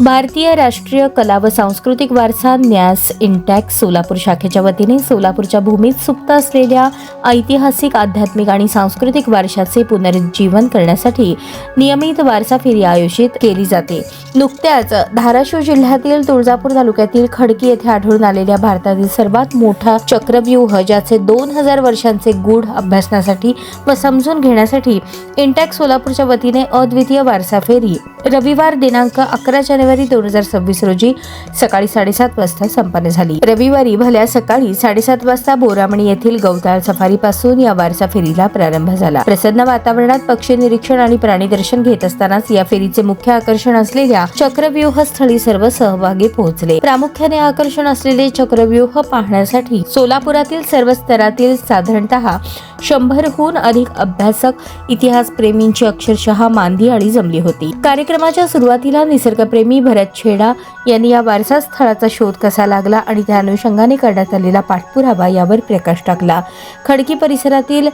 भारतीय राष्ट्रीय कला व सांस्कृतिक वारसा न्यास इंटॅक्स सोलापूर शाखेच्या वतीने सोलापूरच्या भूमीत सुप्त असलेल्या ऐतिहासिक आध्यात्मिक आणि सांस्कृतिक वारशाचे पुनरुज्जीवन करण्यासाठी नियमित वारसा फेरी आयोजित केली जाते. नुकत्याच धाराशिव जिल्ह्यातील तुळजापूर तालुक्यातील खडकी येथे आढळून आलेल्या भारतातील सर्वात मोठा चक्रव्यूह ज्याचे दोन हजार वर्षांचे गूढ अभ्यासण्यासाठी व समजून घेण्यासाठी इंटॅक्स सोलापूरच्या वतीने अद्वितीय वारसा फेरी रविवार दिनांक अकरा जानेवारी दोन हजार सव्वीस रोजी सकाळी साडेसात वाजता संपन्न झाली. रविवारी भल्या सकाळी साडेसात वाजता बोरामणी येथील गवताळ सफारीपासून या वारसा फेरीला प्रारंभ झाला. प्रसन्न वातावरणात पक्षी निरीक्षण आणि प्राणी दर्शन घेत असतानाच या फेरीचे मुख्य आकर्षण असलेल्या चक्रव्यूह स्थळी सर्व सहभागी पोहोचले. प्रामुख्याने आकर्षण असलेले चक्रव्यूह पाहण्यासाठी सोलापुरातील सर्व स्तरातील साधारणतः शंभरहून अधिक अभ्यासक इतिहास प्रेमींची अक्षरशः मांदी आणि जमली होती. कार्यक्रमाच्या सुरुवातीला निसर्गप्रेमी भरत छेडा यांनी या वारसा स्थळाचा शोध कसा लागला आणि त्या अनुषंगाने करण्यात आलेला पाठपुरावा यावर प्रकाश टाकला. खडकी परिसरातील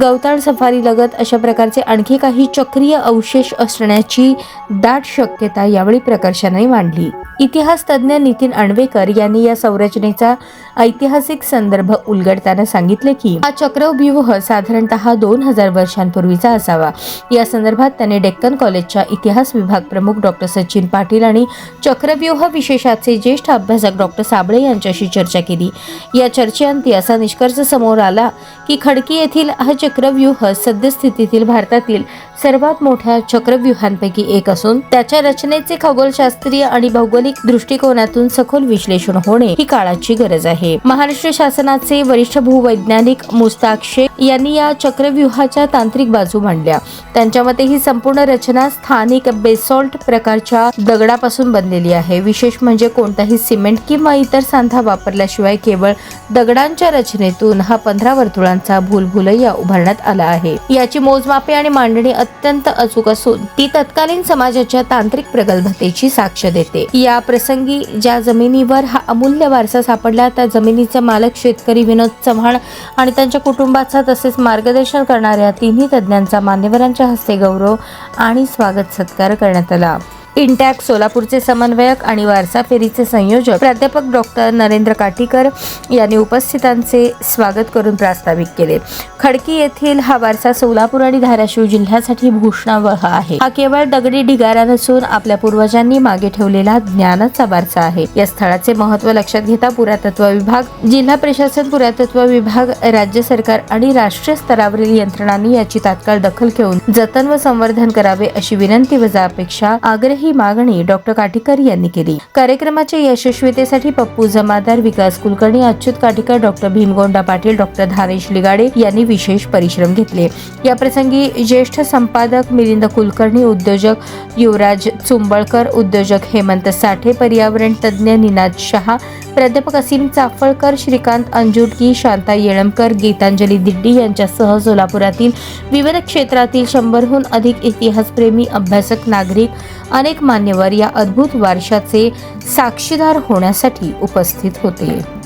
गवताळ सफारी लगत अशा प्रकारचे आणखी काही चक्रीय अवशेष असण्याची दाट शक्यता यावेळी प्रकर्षाने मांडली. इतिहास तज्ज्ञ नितीन अणवेकर यांनी या संरचनेचा ऐतिहासिक संदर्भ उलगडताना सांगितले की हा चक्रव्यूह साधारणतः दोन हजार वर्षांपूर्वीचा असावा. या संदर्भात त्यांनी डेक्कन कॉलेजच्या इतिहास विभाग प्रमुख डॉक्टर सचिन पाटील आणि चक्रव्यूह विशेषाचे ज्येष्ठ अभ्यासक डॉक्टर साबळे यांच्याशी चर्चा केली. या चर्चेअंती असा निष्कर्ष समोर आला की खडकी येथील हा चक्रव्यूह सद्यस्थितीतील भारतातील सर्वात मोठ्या चक्रव्यूहांपैकी एक असून त्याच्या रचनेचे खगोलशास्त्रीय आणि भौगोलिक दृष्टिकोनातून सखोल विश्लेषण होणे ही काळाची गरज आहे. महाराष्ट्र शासनाचे वरिष्ठ भूवैज्ञानिक मुस्ताक शेख यांनी या चक्रव्यूहाच्या तांत्रिक बाजू मांडल्या. त्यांच्या मते ही संपूर्ण रचना स्थानिक बेसॉल्ट प्रकारच्या दगडापासून बनलेली आहे. विशेष म्हणजे कोणताही सिमेंट किंवा इतर सांधा वापरल्याशिवाय केवळ दगडांच्या रचनेतून हा पंधरा वर्तुळांचा भूलभुलैया उभारण्यात आला आहे. याची मोजमापे आणि मांडणी अत्यंत अचूक असून ती तत्कालीन समाजाच्या तांत्रिक प्रगल्भतेची साक्ष देते. या प्रसंगी ज्या जमिनीवर हा अमूल्य वारसा सापडला त्या जमिनीचे मालक शेतकरी विनोद चव्हाण आणि त्यांच्या कुटुंबाचा तसेच मार्गदर्शन करणाऱ्या तिन्ही तज्ज्ञांचा मान्यवरांच्या हस्ते गौरव आणि स्वागत सत्कार करण्यात आला. इंटॅक सोलापूरचे समन्वयक आणि वारसा फेरीचे संयोजक प्राध्यापक डॉक्टर नरेंद्र काटीकर यांनी उपस्थितांचे स्वागत करून प्रास्ताविक केले. खडकी येथील हा वारसा सोलापूर आणि धाराशिव जिल्ह्यासाठी भूषणावह आहे. हा केवळ दगडी ढिगारा नसून आपल्या पूर्वजांनी मागे ठेवलेला ज्ञानाचा वारसा आहे. या स्थळाचे महत्त्व लक्षात घेता पुरातत्व विभाग जिल्हा प्रशासन पुरातत्व विभाग राज्य सरकार आणि राष्ट्रीय स्तरावरील यंत्रणांनी याची तात्काळ दखल घेऊन जतन व संवर्धन करावे अशी विनंती वजा अपेक्षा आग्रही मागणी डॉक्टर काटीकर यांनी केली. कार्यक्रमाच्या यशस्वीतेसाठी पप्पू जमादार विकास कुलकर्णी अच्युत काटीकर डॉक्टर भीमगोंडा पाटील डॉक्टर धारेश लिगाडे यांनी विशेष परिश्रम घेतले. याप्रसंगी ज्येष्ठ संपादक मिलिंद कुलकर्णी उद्योजक युवराज चुंबळकर उद्योजक हेमंत साठे पर्यावरण तज्ज्ञ निनाद शहा प्राध्यापक असीम चाफळकर श्रीकांत अंजुटकी शांता येळमकर गीतांजली दिड्डी यांच्यासह सोलापुरातील विविध क्षेत्रातील शंभरहून अधिक इतिहासप्रेमी अभ्यासक नागरिक अनेक मान्यवर या अद्भुत वारशाचे साक्षीदार होण्यासाठी उपस्थित होते.